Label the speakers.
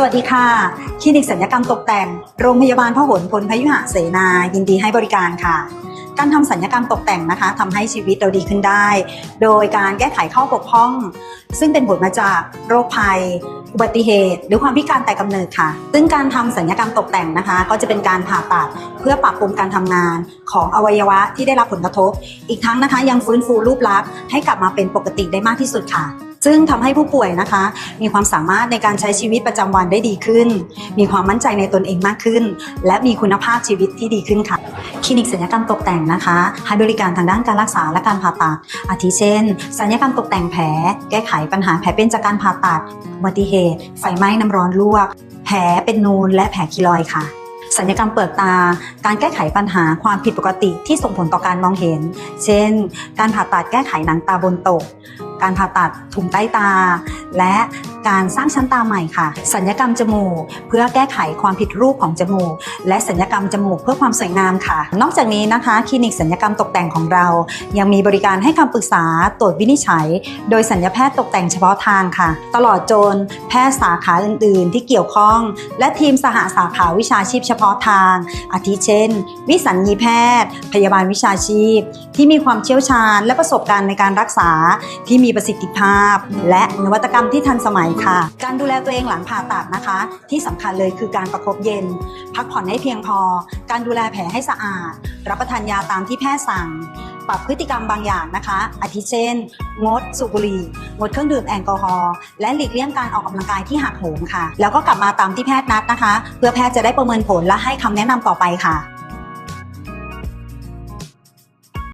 Speaker 1: สวัสดีค่ะ คลินิกศัลยกรรมตกแต่ง โรงพยาบาลพหลพลพยุหเสนา ยินดีให้บริการค่ะ การทำศัลยกรรมตกแต่งนะคะทำให้ชีวิตเราดีขึ้นได้ โดยการแก้ไขข้อบกพร่อง ซึ่งเป็นผลมาจากโรคภัย อุบัติเหตุ หรือความพิการแต่กำเนิดค่ะ ซึ่งการทำศัลยกรรมตกแต่งนะคะ ก็จะเป็นการผ่าตัดเพื่อปรับปรุงการทำงานของอวัยวะที่ได้รับผลกระทบ อีกทั้งนะคะยังฟื้นฟูรูปลักษณ์ให้กลับมาเป็นปกติได้มากที่สุดค่ะ ซึ่งทำให้ผู้ป่วยนะคะ มีความสามารถในการใช้ชีวิตประจำวันได้ดีขึ้น มีความมั่นใจในตนเองมากขึ้น และมีคุณภาพชีวิตที่ดีขึ้นค่ะ คลินิกศัลยกรรมตกแต่งนะคะให้บริการทางด้านการรักษาและการผ่าตัด อาทิเช่นศัลยกรรมตกแต่งแผล แก้ไขปัญหาแผลเป็นจากการผ่าตัดอุบัติเหตุ ไฟไหม้น้ำร้อนลวก แผลเป็นนูนและแผลคีลอยค่ะศัลยกรรมเปิดตา การแก้ไขปัญหาความผิดปกติที่ส่งผลต่อการมองเห็น เช่น การผ่าตัดแก้ไขหนังตาบนตก การผ่าตัดถุงใต้ตา และการสร้างชั้นตาใหม่ค่ะ สัญญกรรมจมูก เพื่อแก้ไขความผิดรูปของจมูก และสัญญกรรมจมูกเพื่อความสวยงามค่ะ นอกจากนี้นะคะคลินิกสัญญกรรมตกแต่งของเรา ยังมีบริการให้คำปรึกษาตรวจวินิจฉัย โดยสัญญแพทย์ตกแต่งเฉพาะทางค่ะ ตลอดจนแพทย์สาขาอื่น ๆ ที่เกี่ยวข้อง และทีมสหสาขาวิชาชีพเฉพาะทาง อาทิเช่น วิสัญญีแพทย์ พยาบาลวิชาชีพ ที่มีความเชี่ยวชาญ และประสบการณ์ในการรักษาที่มีประสิทธิภาพ และนวัตกรรมที่ทันสมัยค่ะ การดูแลตัวเองหลังผ่าตัดนะคะ ที่สำคัญเลยคือการประคบเย็น พักผ่อนให้เพียงพอ การดูแลแผลให้สะอาด รับประทานยาตามที่แพทย์สั่ง ปรับพฤติกรรมบางอย่างนะคะ อาทิเช่น งดสูบบุหรี่ งดเครื่องดื่มแอลกอฮอล์ และหลีกเลี่ยงการออกกำลังกายที่หักโหมค่ะ แล้วก็กลับมาตามที่แพทย์นัดนะคะ เพื่อแพทย์จะได้ประเมินผลและให้คำแนะนำต่อไปค่ะ